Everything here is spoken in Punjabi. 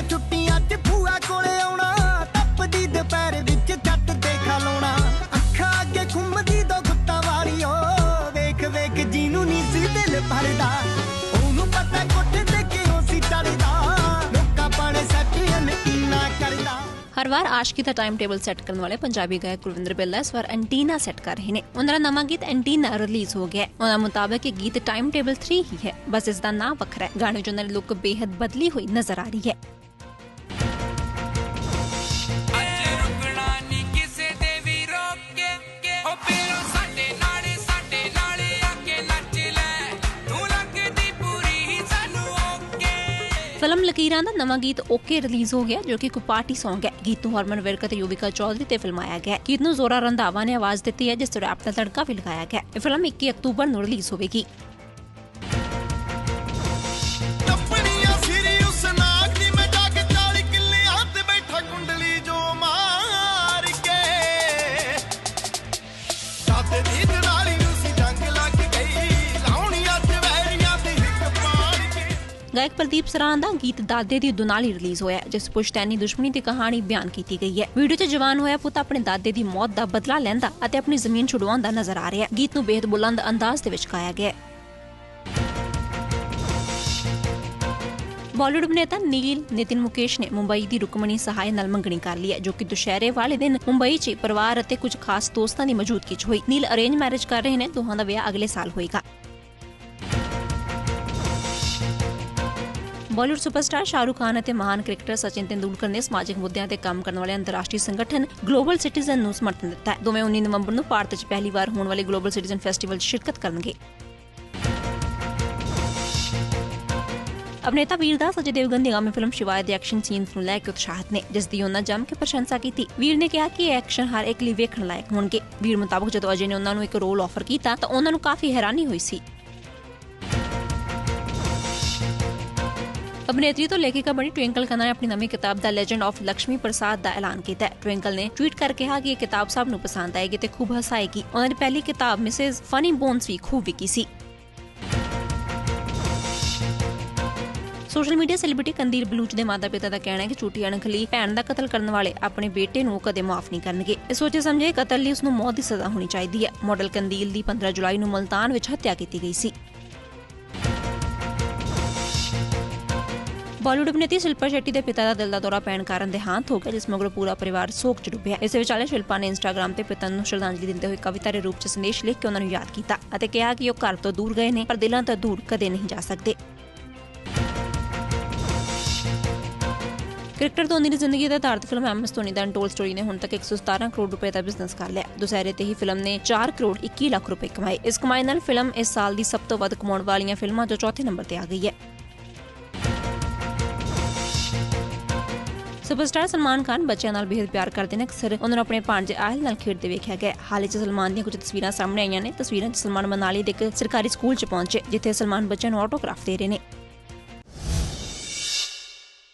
ਦੀਆਂ ਛੁੱਟੀਆਂ 'ਚ ਭੂਆ ਕੋਲੇ ਆਉਣਾ। ਟੱਪਦੀ ਦੁਪਹਿਰ ਵਿੱਚ ਜੱਟ ਦੇ ਖਲੋਣਾ ਅੱਖਾਂ ਅੱਗੇ ਘੁੰਮਦੀ ਦੋ ਗੁੱਤਾਂ ਵਾਲੀ ਵੇਖ ਵੇਖ ਜਿਹਨੂੰ ਨੀ ਸੀ ਦਿਲ ਭਰਦਾ। ਉਹਨੂੰ ਪਤਾ ਕੋਠੇ ਤੇ ਕਿਉਂ ਸੀ ਚੜਦਾ ਲੋਕਾਂ ਪਾਣੇ ਸੱਚ ਯਕੀਨਾ ਕਰਦਾ। ਹਰ ਵਾਰ ਆਸ਼ਕੀ ਦਾ ਟਾਈਮ ਟੇਬਲ ਸੈੱਟ ਕਰਨ ਵਾਲੇ ਪੰਜਾਬੀ ਗਾਇਕ ਕੁਲਵਿੰਦਰ ਬਿੱਲਾ ਇਸ ਵਾਰ ਐਂਟੀਨਾ ਸੈੱਟ ਕਰ ਰਹੇ ਨੇ। ਉਹਨਾਂ ਦਾ ਨਵਾਂ ਗੀਤ ਐਂਟੀਨਾ ਰਿਲੀਜ਼ ਹੋ ਗਿਆ ਹੈ। ਉਹਨਾਂ ਮੁਤਾਬਕ ਇਹ ਗੀਤ ਟਾਈਮ ਟੇਬਲ 3 ਹੀ ਹੈ। ਬਸ ਇਸ ਦਾ ਨਾਮ ਵੱਖਰਾ ਹੈ। ਗਾਣੇ 'ਚ ਉਹਨਾਂ ਦੀ ਲੁੱਕ ਬੇहद ਬਦਲੀ ਹੋਈ ਨਜ਼ਰ ਆ ਰਹੀ ਹੈ। ਫਿਲਮ ਲਕੀਰਾਂ ਦਾ ਨਵਾਂ ਗੀਤ ਓਕੇ ਰਿਲੀਜ਼ ਹੋ ਗਿਆ, ਜੋ ਕਿ ਇੱਕ ਪਾਰਟੀ Song ਹੈ। ਗੀਤ ਨੂੰ ਹਰਮਨ ਵਿਰਕ ਅਤੇ ਯੁਵਿਕਾ ਚੌਧਰੀ ਤੇ ਫਿਲਮਾਇਆ ਗਿਆ ਗੀਤ ਨੂੰ ਜ਼ੋਰਾ ਰੰਧਾਵਾ ਨੇ ਆਵਾਜ਼ ਦਿੱਤੀ ਹੈ, ਜਿਸ ਤੇ ਰੈਪ ਦਾ ਤੜਕਾ ਵੀ ਲਗਾਇਆ ਗਿਆ ਇਹ ਫਿਲਮ 21 ਅਕਤੂਬਰ ਨੂੰ ਰਿਲੀਜ਼ ਹੋਵੇਗੀ। ਗਾਇਕ ਪ੍ਰਦੀਪ ਸਰਾਂ ਦਾ ਗੀਤ ਦਾਦੇ ਦੀ ਦੁਨਾਲੀ ਰਿਲੀਜ਼ ਹੋਇਆ ਜਿਸ ਪੁਸ਼ਤੈਨੀ ਦੁਸ਼ਮਣੀ ਦੀ ਕਹਾਣੀ ਬਿਆਨ ਕੀਤੀ ਗਈ ਹੈ। ਵੀਡੀਓ 'ਚ ਜਵਾਨ ਹੋਇਆ ਪੁੱਤ ਆਪਣੇ ਦਾਦੇ ਦੀ ਮੌਤ ਦਾ ਬਦਲਾ ਲੈਂਦਾ ਅਤੇ ਆਪਣੀ ਜ਼ਮੀਨ ਛੁਡਵਾਉਂਦਾ ਨਜ਼ਰ ਆ ਰਿਹਾ ਹੈ। ਗੀਤ ਨੂੰ ਬੇहद ਬੁਲੰਦ ਅੰਦਾਜ਼ ਦੇ ਵਿੱਚ ਗਾਇਆ ਗਿਆ ਹੈ। ਬਾਲੀਵੁੱਡ ਅਭਿਨੇਤਾ ਨੀਲ, ਨਿਤਿਨ ਮੁਕੇਸ਼ ਨੇ ਮੁੰਬਈ ਦੀ ਰੁਕਮਣੀ ਸਹਾਇ ਨਾਲ ਮੰਗਣੀ ਕਰ ਲਈ ਹੈ, ਜੋ ਕਿ ਦੁਸ਼ਹਿਰੇ ਵਾਲੇ ਦਿਨ ਮੁੰਬਈ 'ਚ ਪਰਿਵਾਰ ਅਤੇ ਕੁਝ ਖਾਸ ਦੋਸਤਾਂ ਦੀ ਮੌਜੂਦਗੀ 'ਚ ਹੋਈ। ਨੀਲ ਅਰੇਂਜ ਮੈਰਿਜ ਕਰ ਰਹੇ ਨੇ, ਦੋਹਾਂ ਦਾ ਵਿਆਹ ਅਗਲੇ ਸਾਲ ਹੋਏਗਾ। ਬਾਲੀਵੁੱਡ ਸੁਪਰਸਟਾਰ ਸ਼ਾਹਰੁਖ ਖਾਨ ਅਤੇ ਮਹਾਨ ਕ੍ਰਿਕਟਰ ਸਚਿਨ ਤੇਂਦੁਲਕਰ ਨੇ ਸਮਾਜਿਕ ਮੁੱਦਿਆਂ ਤੇ ਕੰਮ ਕਰਨ ਵਾਲੇ ਅੰਤਰਰਾਸ਼ਟਰੀ ਸੰਗਠਨ ਗਲੋਬਲ ਸਿਟੀਜ਼ਨ ਨੂੰ ਸਮਰਥਨ ਦਿੱਤਾ ਹੈ। ਦੋਵੇਂ 19 ਨਵੰਬਰ ਨੂੰ ਭਾਰਤ 'ਚ ਪਹਿਲੀ ਵਾਰ ਹੋਣ ਵਾਲੇ ਗਲੋਬਲ ਸਿਟੀਜ਼ਨ ਫੈਸਟੀਵਲ 'ਚ ਸ਼ਿਰਕਤ ਕਰਨਗੇ। ਅਭਿਨੇਤਾ ਵੀਰਦਾਸ ਅਜੇ ਦੇਵਗਨ ਦੀ ਆਗਾਮੀ ਫਿਲਮ ਸ਼ਿਵਾਏ ਦੇ ਐਕਸ਼ਨ ਸੀਨਸ ਨੂੰ ਲੈ ਕੇ ਉਤਸ਼ਾਹਤ ਨੇ, ਜਿਸ ਦੀ ਉਹਨਾਂ ਜੰਮ ਕੇ ਪ੍ਰਸ਼ੰਸਾ ਕੀਤੀ। ਵੀਰ ਨੇ ਕਿਹਾ ਕਿ ਇਹ ਐਕਸ਼ਨ ਹਰ ਇੱਕ ਲਈ ਵੇਖਣ ਲਾਇਕ ਹੋਣਗੇ। ਵੀਰ ਮੁਤਾਬਕ ਜਦੋਂ ਅਜੇ ਨੇ ਉਹਨਾਂ ਨੂੰ ਇੱਕ ਰੋਲ ਆਫਰ ਕੀਤਾ ਤਾਂ ਉਹਨਾਂ ਨੂੰ ਕਾਫੀ ਹੈਰਾਨੀ ਹੋਈ ਸੀ। ਅਭਿਨੇਤਰੀ ਤੋਂ ਲੇਖਿਕਾ ਬਣੀ ਟਵਿੰਕਲ ਖੰਨਾ ਨੇ ਆਪਣੀ ਨਵੀਂ ਕਿਤਾਬ ਦਾ ਲੈਜੈਂਡ ਆਫ ਲక్ష్ਮੀ ਪ੍ਰਸਾਦ ਦਾ ਐਲਾਨ ਕੀਤਾ ਹੈ। ਟਵਿੰਕਲ ਨੇ ਟਵੀਟ ਕਰਕੇ ਕਿਹਾ ਕਿ ਇਹ ਕਿਤਾਬ ਸਭ ਨੂੰ ਪਸੰਦ ਆਏਗੀ ਤੇ ਖੂਬ ਹਸਾਏਗੀ। ਉਹਨਾਂ ਦੀ ਪਹਿਲੀ ਕਿਤਾਬ ਮਿਸਿਸ ਫਨੀ ਬੋਨਸ ਵੀ ਖੂਬ ਵਿਕੀ ਸੀ। Social media celebrity Qandeel Baloch ਦੇ ਮਾਤਾ-ਪਿਤਾ ਦਾ ਕਹਿਣਾ ਹੈ ਕਿ ਝੂਠੀ ਅਣਖ ਲਈ ਭੈਣ ਦਾ ਕਤਲ ਕਰਨ ਵਾਲੇ ਆਪਣੇ ਬੇਟੇ ਨੂੰ ਕਦੇ ਮਾਫ ਨਹੀਂ ਕਰਨਗੇ। ਇਹ ਸੋਚੇ ਸਮਝੇ ਕਤਲ ਲਈ ਉਸ ਨੂੰ ਮੌਤ ਦੀ ਸਜ਼ਾ ਹੋਣੀ ਚਾਹੀਦੀ ਹੈ। ਮਾਡਲ ਕੰਦੀਲ ਦੀ 15 ਜੁਲਾਈ ਨੂੰ ਮਲਤਾਨ ਵਿੱਚ ਹੱਤਿਆ ਕੀਤੀ ਗਈ ਸੀ। ਬਾਲੀਵੁੱਡ ਅਭਿਨੇਤੀ ਸ਼ਿਲਪਾ ਸ਼ੈੱਟੀ ਦੇ ਪਿਤਾ ਦਾ ਦਿਲ ਦਾ ਦੌਰਾ ਪੈਣ ਕਾਰਨ ਦੇਹਾਂਤ ਹੋ ਗਿਆ, ਜਿਸ ਮਗਰੋਂ ਪੂਰਾ ਪਰਿਵਾਰ ਸੋਗ ਚ ਡੁੱਬਿਆ। ਇਸੇ ਵਿਚਾਲੇ ਸ਼ਿਲਪਾ ਨੇ ਇੰਸਟਾਗ੍ਰam ਤੇ ਪਿਤਾ ਨੂੰ ਸ਼ਰਧਾਂਜਲੀ ਦਿੰਦੇ ਹੋਏ ਕਵਿਤਾ ਦੇ ਰੂਪ ਚ ਸੰਦੇਸ਼ ਲਿਖ ਕੇ ਉਹਨਾਂ ਨੂੰ ਯਾਦ ਕੀਤਾ ਅਤੇ ਕਿਹਾ ਕਿ ਉਹ ਘਰ ਤੋਂ ਦੂਰ ਗਏ ਨੇ, ਪਰ ਦਿਲਾਂ ਤੋਂ ਦੂਰ ਕਦੇ ਨਹੀਂ ਜਾ ਸਕਦੇ। ਕ੍ਰਿਕਟਰ ਧੋਨੀ ਦੀ ਜ਼ਿੰਦਗੀ ਦਾ ਆਧਾਰਿਤ ਫਿਲਮ ਐਮਐਸ ਧੋਨੀ ਦਾ ਅਨਟੋਲ ਸਟੋਰੀ ਨੇ ਹੁਣ ਤੱਕ 117 ਕਰੋੜ ਰੁਪਏ ਦਾ ਬਿਜ਼ਨਸ ਕਰ ਲਿਆ। ਦੁਸਹਿਰੇ ਤੇ ਹੀ ਫਿਲਮ ਨੇ 4 ਕਰੋੜ 21 ਲੱਖ ਰੁਪਏ ਕਮਾਏ। ਇਸ ਕਮਾਈ ਨਾਲ ਫਿਲਮ ਇਸ ਸਾਲ ਦੀ ਸਭ ਤੋਂ ਵੱਧ ਕਮਾਉਣ ਵਾਲੀਆਂ ਫਿਲਮਾਂ 'ਚੋਂ ਚੌਥੇ ਨੰਬਰ ਤੇ ਆ ਗਈ ਹੈ। ਸੁਪਰਸਟਾਰ ਸਲਮਾਨ ਖਾਨ ਬੱਚਿਆਂ ਨਾਲ ਬੇਹਦ ਪਿਆਰ ਕਰਦੇ ਨੇ। ਅਕਸਰ ਉਹਨਾਂ ਨੂੰ ਆਪਣੇ ਭਾਣਜੇ ਆਹਿਲ ਨਾਲ ਖੇਡਦੇ ਵੇਖਿਆ ਗਿਆ। ਹਾਲੇ 'ਚ ਸਲਮਾਨ ਦੀਆਂ ਕੁਝ ਤਸਵੀਰਾਂ ਸਾਹਮਣੇ ਆਈਆਂ ਨੇ। ਤਸਵੀਰਾਂ 'ਚ ਸਲਮਾਨ ਮਨਾਲੀ ਦੇ ਇੱਕ ਸਰਕਾਰੀ ਸਕੂਲ 'ਚ ਪਹੁੰਚੇ, ਜਿੱਥੇ ਸਲਮਾਨ ਬੱਚਿਆਂ ਨੂੰ ਆਟੋਗ੍ਰਾਫ ਦੇ ਰਹੇ ਨੇ।